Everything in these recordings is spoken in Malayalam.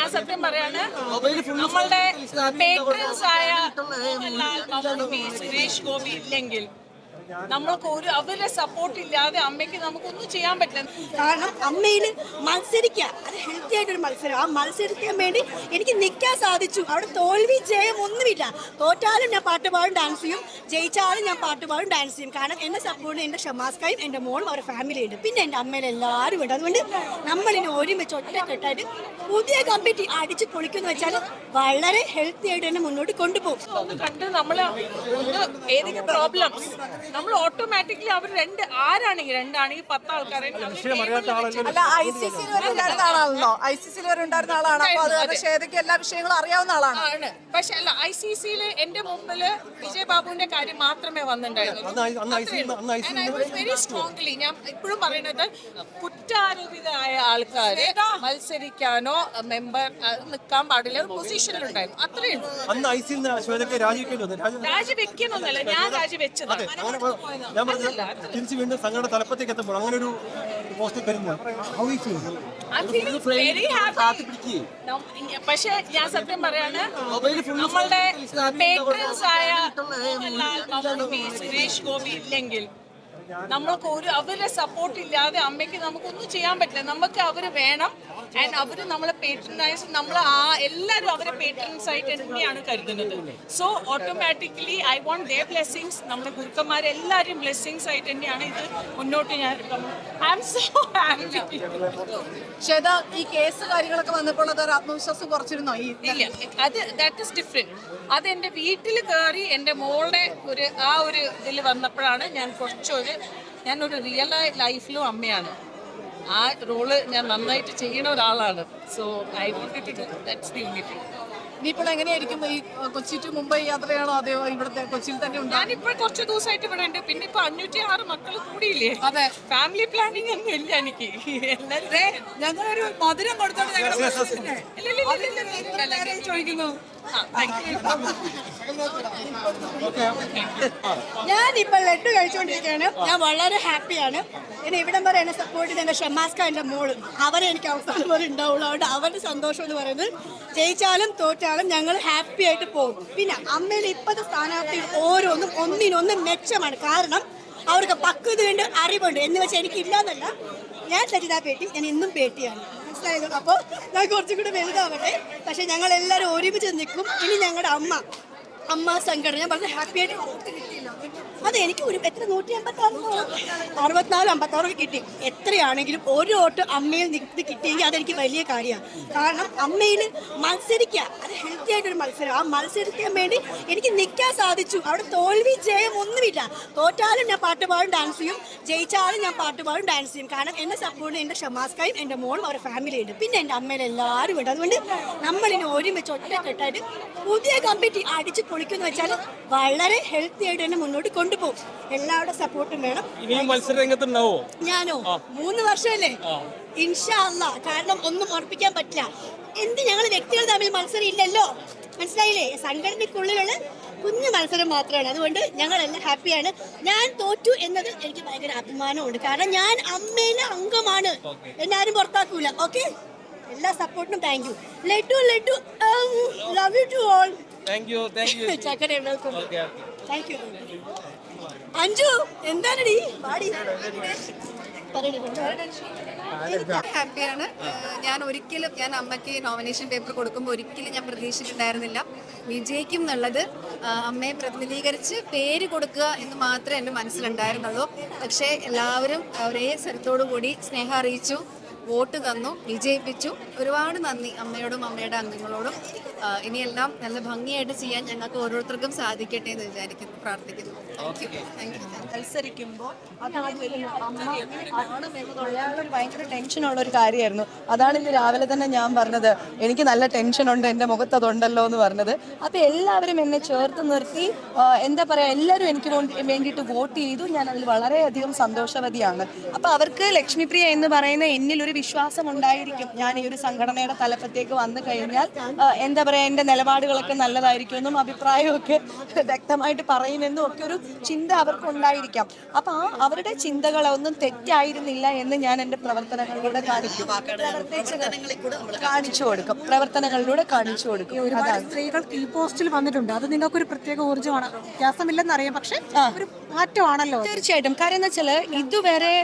ഞാൻ സത്യം പറയാണ് നമ്മളുടെ പേട്രൻസ് ആയ മോഹൻലാൽ സുരേഷ് ഗോപി ഇല്ലെങ്കിൽ നമ്മൾക്ക് ഒരു അവരുടെ സപ്പോർട്ട് ഇല്ലാതെ അമ്മയ്ക്ക് നമുക്കൊന്നും ചെയ്യാൻ പറ്റില്ല. കാരണം അമ്മയിൽ മത്സരിക്കുക അത് ഹെൽത്തി ആയിട്ടൊരു മത്സരം. ആ മത്സരിക്കാൻ വേണ്ടി എനിക്ക് നിൽക്കാൻ സാധിച്ചു. അവിടെ തോൽവി ജയം ഒന്നുമില്ല. തോറ്റാലും ഞാൻ പാട്ട് പാടും ഡാൻസ് ചെയ്യും. ജയിച്ചാലും ഞാൻ പാട്ട് പാടും ഡാൻസ് ചെയ്യും. കാരണം എന്നെ സപ്പോർട്ട് എന്റെ ഷമാസ്കായും എന്റെ മോളും അവരുടെ ഫാമിലിയുണ്ട് പിന്നെ എന്റെ അമ്മയിൽ എല്ലാവരും ഉണ്ട്. അതുകൊണ്ട് നമ്മളിനെ ഒരുമിച്ച് ഒറ്റക്കെട്ടായിട്ട് പുതിയ കമ്പിറ്റി അടിച്ച് പൊളിക്കുന്ന വെച്ചാൽ വളരെ ഹെൽത്തി ആയിട്ട് തന്നെ മുന്നോട്ട് കൊണ്ടുപോകും. കണ്ട് നമ്മൾ ഏതെങ്കിലും പ്രോബ്ലംസ് നമ്മൾ ഓട്ടോമാറ്റിക്കലി അവർ രണ്ട് ആരാണെങ്കിൽ രണ്ടാണെങ്കിൽ പത്ത് ആൾക്കാരെ അല്ല ഐ സി സിയിൽ വരെ ഉണ്ടായിരുന്ന ആളാണല്ലോ ഐ സി സിയിൽ വരെ ഉണ്ടായിരുന്ന ആളാണ്. അപ്പൊ അത് കാരണം ശ്വേതയ്ക്ക് എല്ലാ വിഷയങ്ങളും അറിയാവുന്ന ആളാണ്. ആണ്. പക്ഷെ അല്ല ഐ സി സിയിൽ എന്റെ മുമ്പിൽ വിജയ് ബാബുവിന്റെ കാര്യം മാത്രമേ വന്നിട്ടുണ്ടായിരുന്നു വെരി സ്ട്രോങ്ലി ഞാൻ ഇപ്പോഴും പറയുന്നത് കുറ്റാരോപിതരായ ആൾക്കാരെ മത്സരിക്കാനോ മെമ്പർ നിൽക്കാൻ പാടില്ല. ഒരു പൊസിഷനിലുണ്ടായിരുന്നു അത്രയേ രാജിവെക്കണമെന്നല്ല ഞാൻ ഞാൻ പറഞ്ഞു തിരിച്ചു വീണ്ടും സംഘടന തലപ്പത്തേക്ക് എത്തുമ്പോൾ അങ്ങനെ ഒരു പോസ്റ്റിൽ. നം- പക്ഷെ ഞാൻ സത്യം പറയാണ് നമ്മളുടെ ആയ സുരേഷ് ഗോപി ഇല്ലെങ്കിൽ നമ്മൾക്ക് ഒരു അവരുടെ സപ്പോർട്ട് ഇല്ലാതെ അമ്മയ്ക്ക് നമുക്കൊന്നും ചെയ്യാൻ പറ്റില്ല. നമുക്ക് അവർ വേണം. ആൻഡ് അവർ നമ്മളെ പേട്രനൈസ് നമ്മൾ ആ എല്ലാവരും അവരെ പേട്രൻസ് ആയിട്ട് തന്നെയാണ് കരുതുന്നത്. So automatically I want the blessings നമ്മുടെ ഗുരുക്കന്മാരെല്ലാവരും ബ്ലെസ്സിങ്സ് ആയിട്ട് തന്നെയാണ് ഇത് മുന്നോട്ട് ഞാൻ I am so happy Shweta ഈ കേസ് കാര്യങ്ങളൊക്കെ വന്നപ്പോൾ ആത്മവിശ്വാസം കുറച്ചിരുന്നോ? ഈ ഇല്ല. അത് ദാറ്റ് ഇസ് ഡിഫറെന്റ് അത് എന്റെ വീട്ടിൽ കയറി എന്റെ മോളുടെ ഒരു ആ ഒരു ഇതിൽ വന്നപ്പോഴാണ് ഞാൻ കുറച്ചൊരു ഞാനൊരു റിയൽ ലൈഫിലും അമ്മയാണ്. ആ റോൾ ഞാൻ നന്നായിട്ട് ചെയ്യുന്ന ഒരാളാണ്. So I want that's the unity ഇനിയിപ്പോൾ എങ്ങനെയായിരിക്കും ഈ കൊച്ചി ടു മുംബൈ യാത്രയാണോ? അതെയോ ഇവിടുത്തെ കൊച്ചിയിൽ തന്നെ ഉണ്ടോ? ഞാനിപ്പോൾ കുറച്ച് ദിവസമായിട്ട് ഇവിടെ ഉണ്ട്. പിന്നെ ഇപ്പൊ അഞ്ഞൂറ്റി ആറ് മക്കൾ കൂടിയില്ലേ? അതെ. ഫാമിലി പ്ലാനിങ് ഒന്നും ഇല്ല എനിക്ക്. ഞങ്ങളൊരു മധുരം കൊടുത്തോണ്ട്. ചോദിക്കുന്നു. ആ, ഇപ്പൊ ലഡു കഴിച്ചുകൊണ്ടിരിക്കുകയാണ്. ഞാൻ വളരെ ഹാപ്പിയാണ്. ഇനി ഇവിടം വരെ എന്നെ സപ്പോർട്ട് ചെയ്ത എന്റെ ഷമാസ്ക എന്റെ മോളും. അവരെ എനിക്ക് അവസാനം വരെ ഉണ്ടാവുള്ളൂ. അതുകൊണ്ട് അവരുടെ സന്തോഷം എന്ന് പറയുന്നത് ജയിച്ചാലും തോറ്റാലും ഞങ്ങൾ ഹാപ്പി ആയിട്ട് പോകും. പിന്നെ അമ്മയിൽ ഇപ്പോഴത്തെ സ്ഥാനാർത്ഥികൾ ഓരോന്നും ഒന്നിനൊന്ന് മെച്ചമാണ്. കാരണം അവർക്ക് പക്വതയുണ്ട് അറിവുണ്ട്. എന്ന് വെച്ചാൽ എനിക്കില്ലാന്നല്ല. ഞാൻ സരിതാ പേട്ടി ഞാൻ ഇന്നും പേട്ടിയാണ്. മനസ്സിലായത് അപ്പോൾ ഞാൻ കുറച്ചും കൂടി വലുതാവട്ടെ. പക്ഷേ ഞങ്ങൾ എല്ലാവരും ഒരുമിച്ച് നിൽക്കും. ഇനി ഞങ്ങളുടെ അമ്മ അമ്മ സംഘടന. വളരെ ഹാപ്പി ആയിട്ട് വോട്ട് കിട്ടിയില്ല അതെ എനിക്ക് ഒരു എത്ര? നൂറ്റി അമ്പത്താറ് അറുപത്തിനാല് അമ്പത്താറൊക്കെ കിട്ടി. എത്രയാണെങ്കിലും ഒരു വോട്ട് അമ്മയിൽ നിന്ന് കിട്ടിയെങ്കിൽ അതെനിക്ക് വലിയ കാര്യമാണ്. കാരണം അമ്മയിൽ മത്സരിക്കുക. അത് ഹെൽത്തി ആയിട്ടൊരു മത്സരം. ആ മത്സരിക്കാൻ വേണ്ടി എനിക്ക് നിൽക്കാൻ സാധിച്ചു. അവിടെ തോൽവി ജയം ഒന്നുമില്ല. തോറ്റാലും ഞാൻ പാട്ടുപാടും ഡാൻസ് ചെയ്യും. ജയിച്ചാലും ഞാൻ പാട്ടുപാടും ഡാൻസ് ചെയ്യും. കാരണം എന്നെ സപ്പോർട്ട് എന്റെ ഷമാസ്കായും എന്റെ മോളും അവരുടെ ഫാമിലിയുണ്ട് പിന്നെ എന്റെ അമ്മയിൽ എല്ലാവരും ഉണ്ട്. അതുകൊണ്ട് നമ്മളിനെ ഒരുമിച്ച് ഒറ്റക്കെട്ടായിട്ട് പുതിയ കമ്പിറ്റി അടിച്ച് പൊളിക്കുന്ന വെച്ചാൽ വളരെ ഹെൽത്തി ആയിട്ട് തന്നെ മുന്നോട്ട് കൊണ്ടുപോകും. എല്ലാവരുടെ സപ്പോർട്ടും വേണം. ഇനിയും മത്സര രംഗത്തുണ്ടാവോ ഞാനോ മൂന്ന് വർഷമല്ലേ? ഇൻഷാ അല്ലാ കാരണം ഒന്നും ഉറപ്പിക്കാൻ പറ്റില്ല. എന്ത് ഞങ്ങൾ വ്യക്തികൾ തമ്മിൽ മത്സരം ഇല്ലല്ലോ? മനസ്സിലായില്ലേ? സംഘടനയ്ക്കുള്ളിലുള്ള കുഞ്ഞു മത്സരം മാത്രമാണ്. അതുകൊണ്ട് ഞങ്ങളെല്ലാം ഹാപ്പിയാണ്. ഞാൻ തോറ്റു എന്നത് എനിക്ക് ഭയങ്കര അഭിമാനമുണ്ട്. കാരണം ഞാൻ അമ്മയിലെ അംഗമാണ്. എന്നാരും പുറത്താക്കൂല. ഓക്കെ? എല്ലാ സപ്പോർട്ടിനും thank you laddu laddu. Love you to all thank you thank you ചക്കര വെൽക്കം താങ്ക് യു അഞ്ജു എന്താണടി? പാടി ഹാപ്പിയാണ്. ഞാൻ ഒരിക്കലും ഞാൻ അമ്മയ്ക്ക് നോമിനേഷൻ പേപ്പർ കൊടുക്കുമ്പോൾ ഒരിക്കലും ഞാൻ പ്രതീക്ഷിച്ചിട്ടുണ്ടായിരുന്നില്ല. വിജയിക്കും എന്നുള്ളത് അമ്മയെ പ്രതിനിധീകരിച്ച് പേര് കൊടുക്കുക എന്ന് മാത്രമേ എന്റെ മനസ്സിലുണ്ടായിരുന്നുള്ളൂ. പക്ഷേ എല്ലാവരും ഒരേ സ്ഥലത്തോടു കൂടി സ്നേഹം അറിയിച്ചു. വോട്ട് തന്നു വിജയിപ്പിച്ചു. ഒരുപാട് നന്ദി അമ്മയോടും അമ്മയുടെ അംഗങ്ങളോടും. ഇനിയെല്ലാം നല്ല ഭംഗിയായിട്ട് ചെയ്യാൻ ഞങ്ങൾക്ക് ഓരോരുത്തർക്കും സാധിക്കട്ടെ എന്ന് വിചാരിക്കുന്നു പ്രാർത്ഥിക്കുന്നു. മത്സരിക്കുമ്പോൾ അതാദ്യം അമ്മ ആണം എന്നതുള്ള ഒരു ഭയങ്കര ടെൻഷനുള്ള ഒരു കാര്യമായിരുന്നു. അതാണ് ഇന്ന് രാവിലെ തന്നെ ഞാൻ പറഞ്ഞത്. എനിക്ക് നല്ല ടെൻഷൻ ഉണ്ട് എന്റെ മുഖത്ത് അതുണ്ടല്ലോ എന്ന് പറഞ്ഞത്. അപ്പോൾ എല്ലാവരും എന്നെ ചേർത്ത് നിർത്തി എന്താ പറയുക എല്ലാവരും എനിക്ക് വേണ്ടി- വേണ്ടിയിട്ട് വോട്ട് ചെയ്തു. ഞാൻ അതിൽ വളരെയധികം സന്തോഷവതിയാണ്. അപ്പോൾ അവർക്ക് ലക്ഷ്മിപ്രിയ എന്ന് പറയുന്ന എന്നിലൊരു ഒരു വിശ്വാസം ഉണ്ടായിരിക്കും ഞാൻ ഈ ഒരു സംഘടനയുടെ തലപ്പത്തേക്ക് വന്നു കഴിഞ്ഞാൽ എന്താ പറയുക എന്റെ നിലപാടുകളൊക്കെ നല്ലതായിരിക്കുമെന്നും അഭിപ്രായമൊക്കെ വ്യക്തമായിട്ട് പറയുമെന്നും ഒക്കെ ഒരു ചിന്ത അവർക്ക് ഉണ്ടായിരിക്കാം അപ്പം ആ അവരുടെ ചിന്തകളൊന്നും തെറ്റായിരുന്നില്ല എന്ന് ഞാൻ എന്റെ പ്രവർത്തനങ്ങളിലൂടെ കാണിക്കും. കാണിച്ചു കൊടുക്കും. പ്രവർത്തനങ്ങളിലൂടെ കാണിച്ചു കൊടുക്കും. ഒരുപാട് സ്ത്രീകൾ ഈ പോസ്റ്റിൽ വന്നിട്ടുണ്ട്. അത് നിങ്ങൾക്ക് ഒരു പ്രത്യേക ഊർജമാണ്. വ്യത്യാസമില്ലെന്നറിയാം. പക്ഷേ ഒരു മാറ്റമാണല്ലോ തീർച്ചയായിട്ടും. കാര്യം എന്ന് വെച്ചാൽ ഇതുവരെ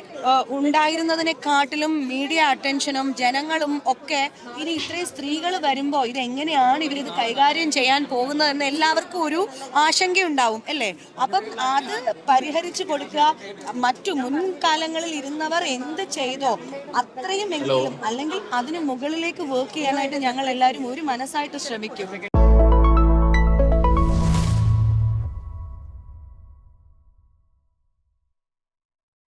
ഉണ്ടായിരുന്നതിനെ ഉണ്ടായിരുന്നതിനെക്കാട്ടിലും മീഡിയ അറ്റൻഷനും ജനങ്ങളും ഒക്കെ ഇനി ഇത്രയും സ്ത്രീകൾ വരുമ്പോൾ ഇത് എങ്ങനെയാണ് ഇവരിത് കൈകാര്യം ചെയ്യാൻ പോകുന്നതെന്ന് എല്ലാവർക്കും ഒരു ആശങ്കയുണ്ടാവും അല്ലേ? അപ്പം അത് പരിഹരിച്ചു കൊടുക്കുക. മറ്റു മുൻകാലങ്ങളിൽ ഇരുന്നവർ എന്ത് ചെയ്തോ അത്രയും എങ്കിലും അല്ലെങ്കിൽ അതിന് മുകളിലേക്ക് വർക്ക് ചെയ്യാനായിട്ട് ഞങ്ങൾ എല്ലാവരും ഒരു മനസ്സായിട്ട് ശ്രമിക്കും.